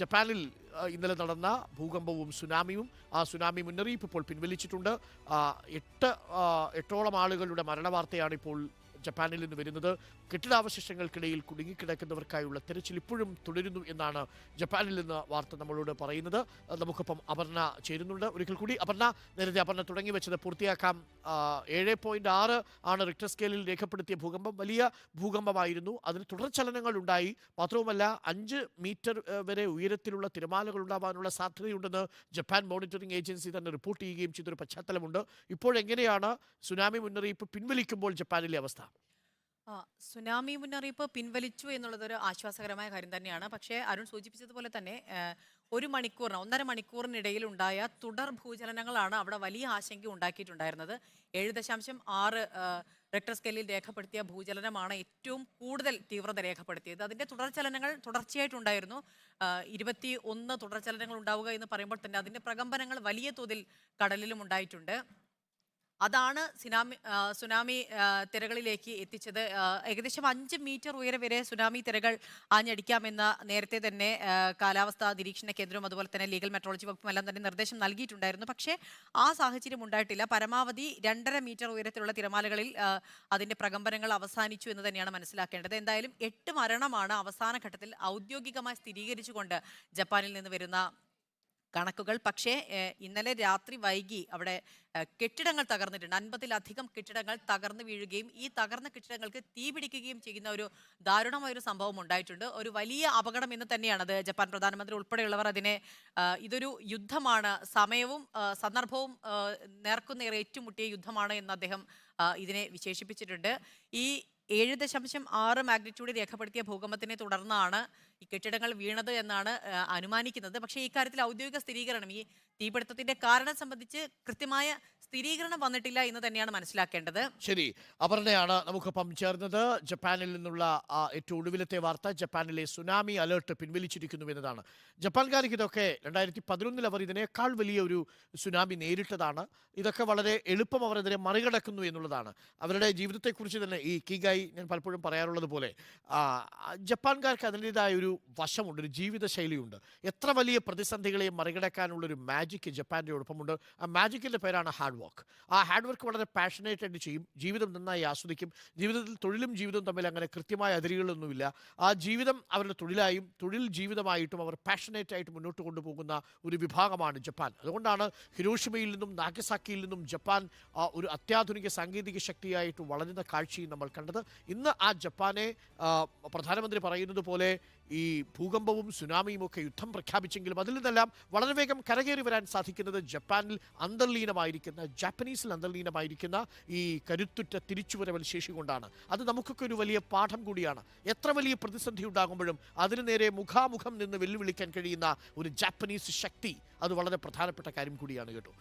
ജപ്പാനിൽ ഇന്നലെ നടന്ന ഭൂകമ്പവും സുനാമിയും ആ സുനാമി മുന്നറിയിപ്പ് ഇപ്പോൾ പിൻവലിച്ചിട്ടുണ്ട്. എട്ട് എട്ടോളം ആളുകളുടെ മരണവാർത്തയാണ് ഇപ്പോൾ ജപ്പാനിൽ നിന്ന് വരുന്നത്. കെട്ടിടാവശിഷ്ടങ്ങൾക്കിടയിൽ കുടുങ്ങിക്കിടക്കുന്നവർക്കായുള്ള തെരച്ചിൽ ഇപ്പോഴും തുടരുന്നു എന്നാണ് ജപ്പാനിൽ നിന്ന് വാർത്ത നമ്മളോട് പറയുന്നത്. നമുക്കൊപ്പം അപർണ ചേരുന്നുണ്ട്. ഒരിക്കൽ കൂടി അപർണ നേരത്തെ അപർണ തുടങ്ങി വെച്ചത് പൂർത്തിയാക്കാം. ഏഴ് പോയിന്റ് ആറ് ആണ് റിക്ടർ സ്കെയിലിൽ രേഖപ്പെടുത്തിയ ഭൂകമ്പം. വലിയ ഭൂകമ്പമായിരുന്നു. അതിന് തുടർചലനങ്ങൾ ഉണ്ടായി. മാത്രവുമല്ല അഞ്ച് മീറ്റർ വരെ ഉയരത്തിലുള്ള തിരമാലകൾ ഉണ്ടാവാനുള്ള സാധ്യതയുണ്ടെന്ന് ജപ്പാൻ മോണിറ്ററിംഗ് ഏജൻസി തന്നെ റിപ്പോർട്ട് ചെയ്യുകയും ചെയ്തൊരു പശ്ചാത്തലമുണ്ട്. ഇപ്പോഴെങ്ങനെയാണ് സുനാമി മുന്നറിയിപ്പ് പിൻവലിക്കുമ്പോൾ ജപ്പാനിലെ അവസ്ഥ? സുനാമി മുന്നറിയിപ്പ് പിൻവലിച്ചു എന്നുള്ളത് ഒരു ആശ്വാസകരമായ കാര്യം തന്നെയാണ്. പക്ഷേ അരുൺ സൂചിപ്പിച്ചതുപോലെ തന്നെ ഒരു മണിക്കൂറിന് ഒന്നര മണിക്കൂറിനിടയിൽ ഉണ്ടായ തുടർ ഭൂചലനങ്ങളാണ് അവിടെ വലിയ ആശങ്ക ഉണ്ടാക്കിയിട്ടുണ്ടായിരുന്നത്. ഏഴ് ദശാംശം ആറ് റെക്ടർ സ്കെയിലിൽ രേഖപ്പെടുത്തിയ ഭൂചലനമാണ് ഏറ്റവും കൂടുതൽ തീവ്രത രേഖപ്പെടുത്തിയത്. അതിന്റെ തുടർചലനങ്ങൾ തുടർച്ചയായിട്ടുണ്ടായിരുന്നു. ഇരുപത്തി ഒന്ന് തുടർചലനങ്ങൾ ഉണ്ടാവുക എന്ന് പറയുമ്പോൾ തന്നെ അതിന്റെ പ്രകമ്പനങ്ങൾ വലിയ തോതിൽ കടലിലും ഉണ്ടായിട്ടുണ്ട്. അതാണ് സുനാമി സുനാമി തിരകളിലേക്ക് എത്തിച്ചത്. ഏകദേശം അഞ്ച് മീറ്റർ ഉയരം വരെ സുനാമി തിരകൾ ആഞ്ഞടിക്കാമെന്ന നേരത്തെ തന്നെ കാലാവസ്ഥാ നിരീക്ഷണ കേന്ദ്രവും അതുപോലെ തന്നെ ലീഗൽ മെട്രോളജി വകുപ്പും എല്ലാം തന്നെ നിർദ്ദേശം നൽകിയിട്ടുണ്ടായിരുന്നു. പക്ഷേ ആ സാഹചര്യം ഉണ്ടായിട്ടില്ല. പരമാവധി രണ്ടര മീറ്റർ ഉയരത്തിലുള്ള തിരമാലകളിൽ അതിന്റെ പ്രകമ്പനങ്ങൾ അവസാനിച്ചു എന്ന് തന്നെയാണ് മനസ്സിലാക്കേണ്ടത്. എന്തായാലും എട്ട് മരണമാണ് അവസാന ഘട്ടത്തിൽ ഔദ്യോഗികമായി സ്ഥിരീകരിച്ചുകൊണ്ട് ജപ്പാനിൽ നിന്ന് വരുന്ന കണക്കുകൾ. പക്ഷേ ഇന്നലെ രാത്രി വൈകി അവിടെ കെട്ടിടങ്ങൾ തകർന്നിട്ടുണ്ട്. അൻപതിലധികം കെട്ടിടങ്ങൾ തകർന്നു വീഴുകയും ഈ തകർന്ന കെട്ടിടങ്ങൾക്ക് തീ പിടിക്കുകയും ചെയ്യുന്ന ഒരു ദാരുണമായ ഒരു സംഭവം ഉണ്ടായിട്ടുണ്ട്. ഒരു വലിയ അപകടം എന്ന് തന്നെയാണ് അത്. ജപ്പാൻ പ്രധാനമന്ത്രി ഉൾപ്പെടെയുള്ളവർ അതിനെ ഇതൊരു യുദ്ധമാണ്. സമയവും സന്ദർഭവും ആഹ്, നേർക്കുനേർ ഏറ്റുമുട്ടിയ യുദ്ധമാണ് എന്ന് അദ്ദേഹം ഇതിനെ വിശേഷിപ്പിച്ചിട്ടുണ്ട്. ഈ ഏഴ് ദശാംശം ആറ് മാഗ്നിറ്റ്യൂഡ് രേഖപ്പെടുത്തിയ ഭൂകമ്പത്തിനെ തുടർന്നാണ് ഈ കെട്ടിടങ്ങൾ വീണത് എന്നാണ് അനുമാനിക്കുന്നത്. പക്ഷേ ഈ കാര്യത്തിൽ ഔദ്യോഗിക സ്ഥിരീകരണം ഈ തീപിടുത്തത്തിന്റെ കാരണം സംബന്ധിച്ച് കൃത്യമായ സ്ഥിരീകരണം വന്നിട്ടില്ല എന്ന് തന്നെയാണ് മനസ്സിലാക്കേണ്ടത്. ശരി. അപർണയാണ് നമുക്കൊപ്പം ചേർന്നത്. ജപ്പാനിൽ നിന്നുള്ള ആ, ഏറ്റവും ഒടുവിലത്തെ വാർത്ത ജപ്പാനിലെ സുനാമി അലേർട്ട് പിൻവലിച്ചിരിക്കുന്നു എന്നതാണ്. ജപ്പാൻകാർക്ക് ഇതൊക്കെ രണ്ടായിരത്തി പതിനൊന്നിൽ അവർ ഇതിനേക്കാൾ വലിയ ഒരു സുനാമി നേരിട്ടതാണ്. ഇതൊക്കെ വളരെ എളുപ്പം അവരെതിരെ മറികടക്കുന്നു എന്നുള്ളതാണ്. അവരുടെ ജീവിതത്തെക്കുറിച്ച് തന്നെ ഈ കീഗായി ഞാൻ പലപ്പോഴും പറയാറുള്ളത് പോലെ ജപ്പാൻകാർക്ക് അതിന്റെതായ ഒരു വശമുണ്ട് ഒരു ജീവിതശൈലിയുണ്ട്. എത്ര വലിയ പ്രതിസന്ധികളെയും മറികടക്കാനുള്ള ഒരു മാജിക് ജപ്പാന്റെ ഒപ്പമുണ്ട് ആ മാജിക്കിന്റെ പേരാണ് ഹാർഡ് വർക്ക് ആ ഹാർഡ് വർക്ക് വളരെ പാഷനേറ്റ് ആയിട്ട് ചെയ്യും ജീവിതം നന്നായി ആസ്വദിക്കും ജീവിതത്തിൽ തൊഴിലും ജീവിതവും തമ്മിൽ അങ്ങനെ കൃത്യമായ അതിരുകളൊന്നുമില്ല. ആ ജീവിതം അവരുടെ തൊഴിലായും തൊഴിൽ ജീവിതമായിട്ടും അവർ പാഷനേറ്റ് ആയിട്ട് മുന്നോട്ട് കൊണ്ടുപോകുന്ന ഒരു വിഭാഗമാണ് ജപ്പാൻ. അതുകൊണ്ടാണ് ഹിരോഷിമയിൽ നിന്നും നാഗസാക്കിയിൽ നിന്നും ജപ്പാൻ ഒരു അത്യാധുനിക സാങ്കേതിക ശക്തിയായിട്ട് വളരുന്ന കാഴ്ചയും നമ്മൾ കണ്ടത്. ഇന്ന് ആ ജപ്പാനെ പ്രധാനമന്ത്രി പറയുന്നത് പോലെ ഈ ഭൂകമ്പവും സുനാമിയും ഒക്കെ യുദ്ധം പ്രഖ്യാപിച്ചെങ്കിലും അതിൽ നിന്നെല്ലാം വളരെ വേഗം കരകയറി വരാൻ സാധിക്കുന്നത് ജപ്പാനിൽ അന്തർലീനമായിരിക്കുന്ന ജാപ്പനീസിൽ അന്തർലീനമായിരിക്കുന്ന ഈ കരുത്തുറ്റ തിരിച്ചുവരവൽ ശേഷി കൊണ്ടാണ്. അത് നമുക്കൊക്കെ ഒരു വലിയ പാഠം കൂടിയാണ്. എത്ര വലിയ പ്രതിസന്ധി ഉണ്ടാകുമ്പോഴും അതിനു നേരെ മുഖാമുഖം നിന്ന് വെല്ലുവിളിക്കാൻ കഴിയുന്ന ഒരു ജാപ്പനീസ് ശക്തി അത് വളരെ പ്രധാനപ്പെട്ട കാര്യം കൂടിയാണ് കേട്ടോ.